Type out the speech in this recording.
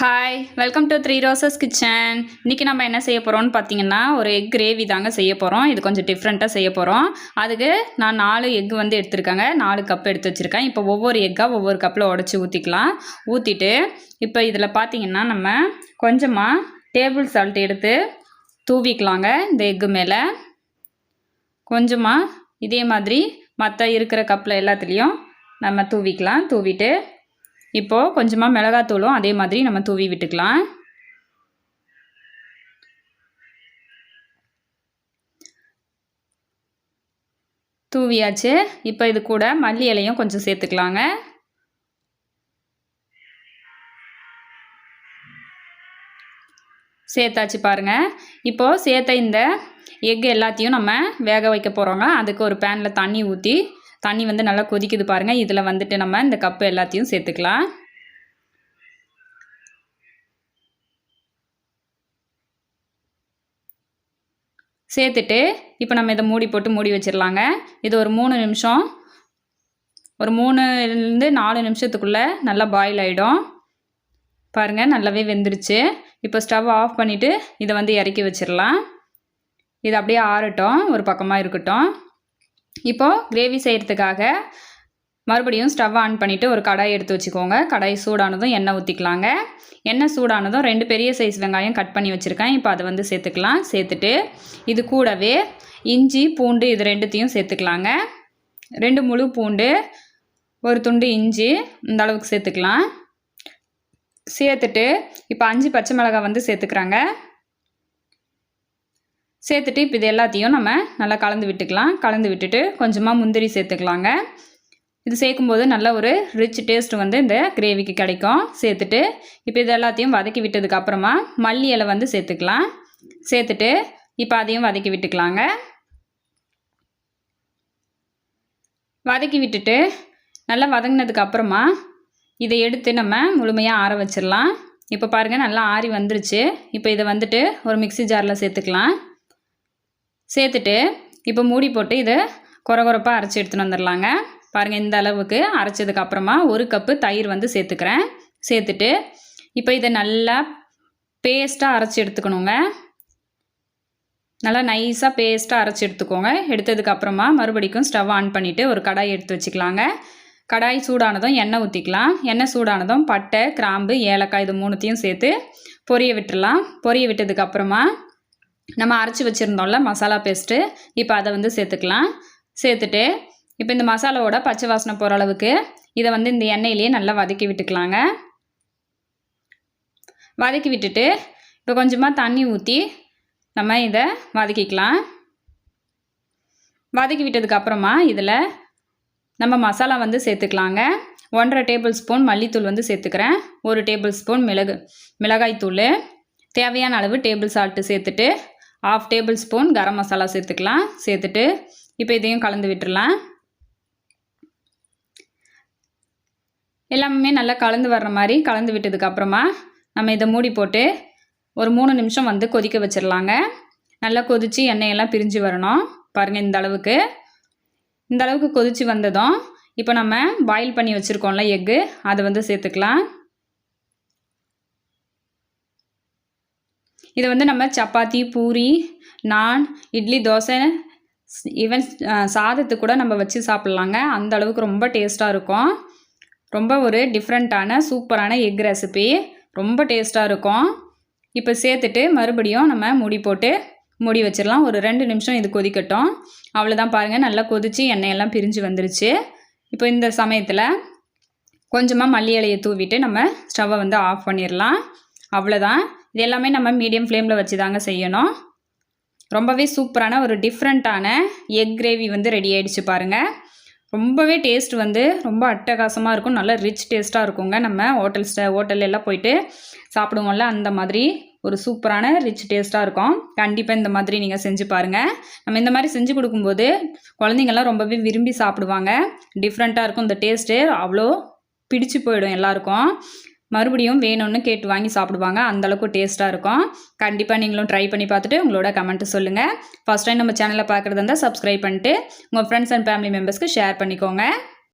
Hi welcome to three roses kitchen இன்றைக்கி நம்ம என்ன செய்ய போகிறோம்னு பார்த்தீங்கன்னா ஒரு எக் கிரேவி தாங்க செய்ய போகிறோம் இது கொஞ்சம் டிஃப்ரெண்ட்டாக செய்ய போகிறோம் அதுக்கு நான் நாலு எக் வந்து எடுத்திருக்காங்க. நாலு கப் எடுத்து வச்சுருக்கேன். இப்போ ஒவ்வொரு எக்காக ஒவ்வொரு கப்பில் உடச்சி ஊற்றிக்கலாம் ஊற்றிட்டு இப்போ இதில் பார்த்தீங்கன்னா நம்ம கொஞ்சமாக டேபிள் சால்ட் எடுத்து தூவிக்கலாங்க இந்த எக்கு மேலே. கொஞ்சமாக இதே மாதிரி மற்ற இருக்கிற கப்பில் எல்லாத்துலேயும் நம்ம தூவிக்கலாம். தூவிட்டு இப்போது கொஞ்சமாக மிளகாத்தூளும் அதே மாதிரி நம்ம தூவி விட்டுக்கலாம். தூவியாச்சு. இப்போ இது கூட மல்லி இலையும் கொஞ்சம் சேர்த்துக்கலாங்க. சேர்த்தாச்சு பாருங்கள் இப்போது சேர்த்த இந்த எக் எல்லாத்தையும் நம்ம வேக வைக்க போகிறோங்க அதுக்கு ஒரு பேனில் தண்ணி ஊற்றி தண்ணி வந்து நல்லா கொதிக்குது பாருங்கள் இதில் வந்துட்டு நம்ம இந்த கப்பு எல்லாத்தையும் சேர்த்துக்கலாம். சேர்த்துட்டு இப்போ நம்ம இதை மூடி போட்டு மூடி வச்சிடலாங்க. இது ஒரு மூணு நிமிஷம். ஒரு மூணுலேருந்து நாலு நிமிஷத்துக்குள்ளே நல்லா பாயில் ஆகிடும் பாருங்கள் நல்லாவே வெந்துருச்சு. இப்போ ஸ்டவ் ஆஃப் பண்ணிவிட்டு இதை வந்து இறக்கி வச்சிடலாம். இது அப்படியே ஆறட்டும். ஒரு பக்கமாக இருக்கட்டும். இப்போது கிரேவி செய்கிறதுக்காக மறுபடியும் ஸ்டவ் ஆன் பண்ணிவிட்டு ஒரு கடாய் எடுத்து வச்சுக்கோங்க. கடாய் சூடானதும் எண்ணெய் ஊற்றிக்கலாங்க எண்ணெய் சூடானதும் ரெண்டு பெரிய சைஸ் வெங்காயம் கட் பண்ணி வச்சுருக்கேன். இப்போ அதை வந்து சேர்த்துக்கலாம். சேர்த்துட்டு இது கூடவே இஞ்சி பூண்டு இது ரெண்டுத்தையும் சேர்த்துக்கலாங்க. ரெண்டு முழு பூண்டு ஒரு துண்டு இஞ்சி இந்த அளவுக்கு சேர்த்துக்கலாம். சேர்த்துட்டு இப்போ அஞ்சு பச்சை மிளகாய் வந்து சேர்த்துக்கிறாங்க. சேர்த்துட்டு இப்போ இது எல்லாத்தையும் நம்ம நல்லா கலந்து விட்டுக்கலாம். கலந்து விட்டுட்டு கொஞ்சமாக முந்திரி சேர்த்துக்கலாங்க. இது சேர்க்கும்போது நல்ல ஒரு ரிச் டேஸ்ட் வந்து இந்த கிரேவிக்கு கிடைக்கும். சேர்த்துட்டு இப்போ இது எல்லாத்தையும் வதக்கி விட்டதுக்கு அப்புறமா மல்லி இலை வந்து சேர்த்துக்கலாம். சேர்த்துட்டு இப்போ அதையும் வதக்கி விட்டுக்கலாங்க. வதக்கி விட்டுட்டு நல்லா வதங்கினதுக்கு அப்புறமா இதை எடுத்து நம்ம முழுமையாக ஆற வச்சிடலாம். இப்போ பாருங்கள் நல்லா ஆறி வந்துருச்சு. இப்போ இதை வந்துட்டு ஒரு மிக்சி ஜாரில் சேர்த்துக்கலாம். சேர்த்துட்டு இப்போ மூடி போட்டு இதை குறை குறைப்பாக அரைச்சி எடுத்துன்னு வந்துடலாங்க. பாருங்கள் இந்த அளவுக்கு அரைச்சதுக்கப்புறமா ஒரு கப்பு தயிர் வந்து சேர்த்துக்கிறேன். சேர்த்துட்டு இப்போ இதை நல்லா பேஸ்ட்டாக அரைச்சி எடுத்துக்கணுங்க. நல்லா நைஸாக பேஸ்ட்டாக அரைச்சி எடுத்துக்கோங்க. எடுத்ததுக்கப்புறமா மறுபடிக்கும் ஸ்டவ் ஆன் பண்ணிவிட்டு ஒரு கடாய் எடுத்து வச்சுக்கலாங்க. கடாய் சூடானதும் எண்ணெய் ஊற்றிக்கலாம் எண்ணெய் சூடானதும் பட்டை கிராம்பு ஏலக்காய் இது மூணுத்தையும் சேர்த்து பொரிய விட்டுடலாம். பொரிய விட்டதுக்கப்புறமா நம்ம அரைச்சி வச்சுருந்தோம்ல மசாலா பேஸ்ட்டு இப்போ அதை வந்து சேர்த்துக்கலாம். சேர்த்துட்டு இப்போ இந்த மசாலாவோட பச்சை வாசனை போகிற அளவுக்கு இதை வந்து இந்த எண்ணெயிலேயே நல்லா வதக்கி விட்டுக்கலாங்க. வதக்கி விட்டுட்டு இப்போ கொஞ்சமாக தண்ணி ஊற்றி நம்ம இதை வதக்கிக்கலாம். வதக்கி விட்டதுக்கப்புறமா இதில் நம்ம மசாலா வந்து சேர்த்துக்கலாங்க. ஒன்றரை டேபிள் ஸ்பூன் மல்லித்தூள் வந்து சேர்த்துக்கிறேன். ஒரு டேபிள் ஸ்பூன் மிளகு மிளகாய்த்தூள். தேவையான அளவு டேபிள் சால்ட்டு சேர்த்துட்டு half table spoon garam masala சேர்த்துக்கலாம். சேர்த்துட்டு இப்போ இதையும் கலந்து விட்டுடலாம் எல்லாமே நல்லா கலந்து வர்ற மாதிரி கலந்து விட்டதுக்கப்புறமா நம்ம இதை மூடி போட்டு ஒரு மூணு நிமிஷம் வந்து கொதிக்க வச்சிடலாங்க நல்லா கொதித்து எண்ணெயெல்லாம் பிரிஞ்சு வரணும். பாருங்கள் இந்த அளவுக்கு. இந்த அளவுக்கு கொதித்து வந்ததும் இப்போ நம்ம பாயில் பண்ணி வச்சுருக்கோம்ல எக்கு அதை வந்து சேர்த்துக்கலாம். இதை வந்து நம்ம சப்பாத்தி பூரி நான் இட்லி தோசை ஈவன் சாதத்துக்கு கூட நம்ம வச்சு சாப்பிட்லாங்க. அந்த அளவுக்கு ரொம்ப டேஸ்ட்டாக இருக்கும். ரொம்ப ஒரு டிஃப்ரெண்ட்டான சூப்பரான எக் ரெசிபி ரொம்ப டேஸ்ட்டாக இருக்கும். இப்போ சேர்த்துட்டு மறுபடியும் நம்ம முடி போட்டு முடி வச்சிடலாம். ஒரு ரெண்டு நிமிஷம் இது கொதிக்கட்டும். அவ்வளோதான் பாருங்கள் நல்லா கொதித்து எண்ணெயெல்லாம் பிரிஞ்சு வந்துருச்சு. இப்போ இந்த சமயத்தில் கொஞ்சமாக மல்லி இலையை தூவிட்டு நம்ம ஸ்டவ்வை வந்து ஆஃப் பண்ணிடலாம். அவ்வளோதான் இது எல்லாமே நம்ம மீடியம் ஃப்ளேமில் வச்சு தாங்க செய்யணும். ரொம்பவே சூப்பரான ஒரு டிஃப்ரெண்ட்டான எக் கிரேவி வந்து ரெடி ஆகிடுச்சு பாருங்கள் ரொம்பவே டேஸ்ட் வந்து ரொம்ப அட்டகாசமாக இருக்கும். நல்ல ரிச் டேஸ்ட்டாக இருக்குங்க. நம்ம ஹோட்டல் ஸ்ட ஹோட்டல் எல்லாம் போயிட்டு சாப்பிடுவோம்ல அந்த மாதிரி ஒரு சூப்பரான ரிச் டேஸ்ட்டாக இருக்கும். கண்டிப்பாக இந்த மாதிரி நீங்கள் செஞ்சு பாருங்கள் நம்ம இந்த மாதிரி செஞ்சு கொடுக்கும்போது குழந்தைங்கள்லாம் ரொம்பவே விரும்பி சாப்பிடுவாங்க. டிஃப்ரெண்ட்டாக இருக்கும் இந்த டேஸ்ட்டு அவ்வளோ பிடிச்சு போயிடும் எல்லாருக்கும். மறுபடியும் வேணும்னு கேட்டு வாங்கி சாப்பிடுவாங்க. அந்தளவுக்கு டேஸ்ட்டாக இருக்கும். கண்டிப்பாக நீங்களும் ட்ரை பண்ணி பார்த்துட்டு உங்களோட கமெண்ட்டு சொல்லுங்கள் ஃபஸ்ட் டைம் நம்ம சேனலை பார்க்குறது இருந்தால் சப்ஸ்கிரைப் பண்ணிட்டு உங்கள் ஃப்ரெண்ட்ஸ் அண்ட் ஃபேமிலி மெம்பர்ஸ்க்கு ஷேர் பண்ணிக்கோங்க.